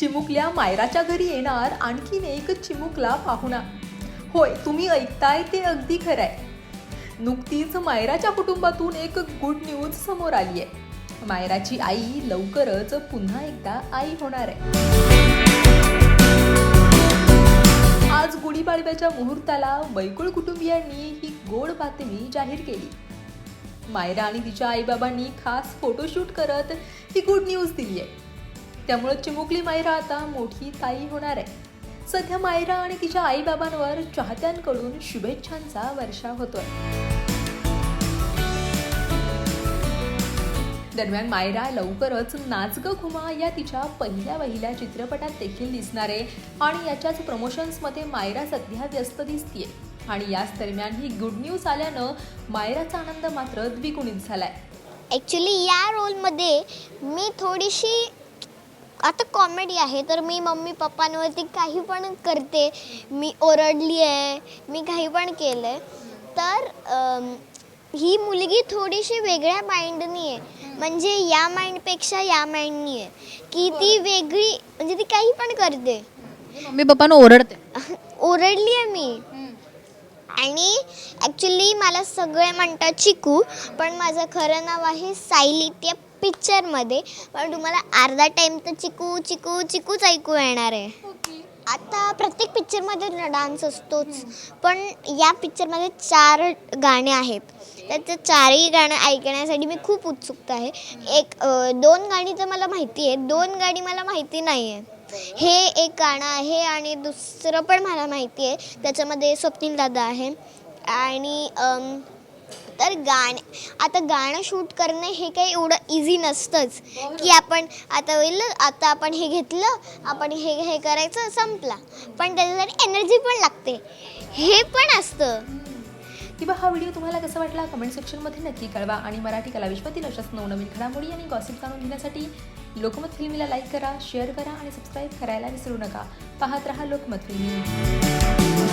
चिमुकल्या मायराच्या घरी येणार आणखीन एक चिमुकला पाहुणा. होय तुम्ही ऐकताय ते अगदी खरं आहे नुकतीच मायराच्या कुटुंबातून एक गुड न्यूज समोर आली आहे मायराची आई लवकरच पुन्हा एकदा आई होणार आहे. आज गुढीपाडव्याच्या मुहूर्ताला बैकुळ कुटुंबियांनी ही गोड बातमी जाहीर केली. मायरा आणि तिच्या आईबाबांनी खास फोटोशूट करत ही गुड न्यूज दिली आहे त्यामुळे चिमुकली मायरा आता मोठी ताई होणार आहे. सध्या मायरा आणि तिच्या आईबाबांवर चाहत्यांकडून शुभेच्छांचा वर्षा होतोय. दरम्यान मायरा लवकरच नाच ग घुमा या तिच्या पहिल्या वहिल्या चित्रपटात देखील दिसणार आहे आणि याच्याच प्रमोशन्समध्ये मायरा सध्या व्यस्त दिसतीये. आणि याच दरम्यान ही गुड न्यूज आल्यानं मायराचा आनंद मात्र द्विगुणित झालाय. ॲक्च्युली या रोलमध्ये मी थोडीशी आता कॉमेडी आहे तर मी मम्मी पप्पांवरती काही पण करते. मी ओरडली आहे मी काही पण केलं आहे तर अम, ही मुलगी थोडीशी वेगळ्या माइंडनी आहे. म्हणजे या माइंडपेक्षा या माइंडनी आहे. की ती वेगळी म्हणजे ती काही पण करते. मम्मी पप्पांना ओरडते. ओरडली आहे मी. आणि ॲक्च्युली मला सगळे म्हणतात चिकू पण माझं खरं नाव आहे सायली त्या पिक्चरमध्ये पण तुम्हाला अर्धा टाईम तर चिकू चिकू चिकूच ऐकू येणार आहे. आता प्रत्येक पिक्चरमध्ये डान्स असतोच. पण या पिक्चरमध्ये चार गाणे आहेत. तर ते चारही गाणं ऐकण्यासाठी मी खूप उत्सुकता आहे. एक अं, दोन गाणी तर मला माहिती आहे दोन गाणी मला माहिती नाही आहे हे एक गाणं आहे आणि दुसरं पण मला माहिती आहे. त्याच्यामध्ये स्वप्नील दादा आहे. आणि अम, तर गाणे आता गाणं शूट करणं हे काही एवढं इझी नसतंच. की आपण आता होईल आता आपण हे घेतलं आपण हे हे करायचं संपला. पण त्याच्यासाठी एनर्जी पण लागते. हे पण असतं. किंवा हा व्हिडिओ तुम्हाला कसा वाटला कमेंट सेक्शनमध्ये नक्की कळवा. आणि मराठी कला विश्वातील अशाच नवनवीन घडामोडी आणि गॉसिप जाणून घेण्यासाठी लोकमत फिल्मीला लाईक करा शेअर करा आणि सबस्क्राईब करायला विसरू नका. पाहत रहा लोकमत फिल्मी.